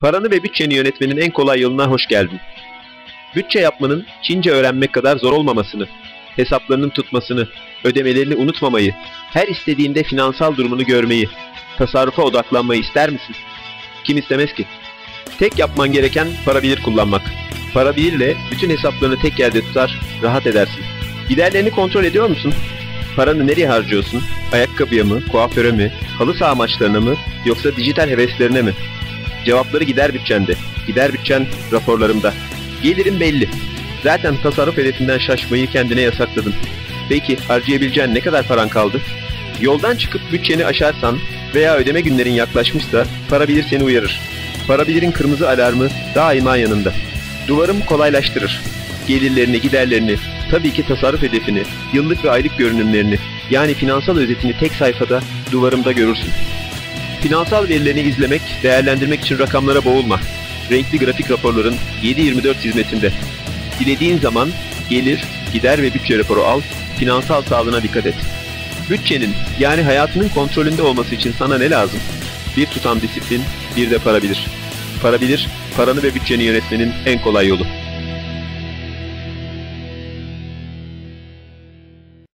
Paranı ve bütçeni yönetmenin en kolay yoluna hoş geldin. Bütçe yapmanın Çince öğrenmek kadar zor olmamasını, hesaplarının tutmasını, ödemelerini unutmamayı, her istediğinde finansal durumunu görmeyi, tasarrufa odaklanmayı ister misin? Kim istemez ki? Tek yapman gereken para bilir kullanmak. Para bilirle bütün hesaplarını tek yerde tutar, rahat edersin. Giderlerini kontrol ediyor musun? Paranı nereye harcıyorsun? Ayakkabıya mı, kuaföre mi, halı saha maçlarına mı, yoksa dijital heveslerine mi? Cevapları gider bütçende. Gider bütçen raporlarımda. Gelirin belli. Zaten tasarruf hedefinden şaşmayı kendine yasakladın. Peki harcayabileceğin ne kadar paran kaldı? Yoldan çıkıp bütçeni aşarsan veya ödeme günlerin yaklaşmışsa para bilir seni uyarır. Para bilirin kırmızı alarmı daima yanında. Duvarım kolaylaştırır. Gelirlerini, giderlerini, tabii ki tasarruf hedefini, yıllık ve aylık görünümlerini, yani finansal özetini tek sayfada duvarımda görürsün. Finansal verilerini izlemek, değerlendirmek için rakamlara boğulma. Renkli grafik raporların 7-24 hizmetinde. Dilediğin zaman gelir, gider ve bütçe raporu al, finansal sağlığına dikkat et. Bütçenin yani hayatının kontrolünde olması için sana ne lazım? Bir tutam disiplin, bir de para bilir. Para bilir, paranı ve bütçeni yönetmenin en kolay yolu.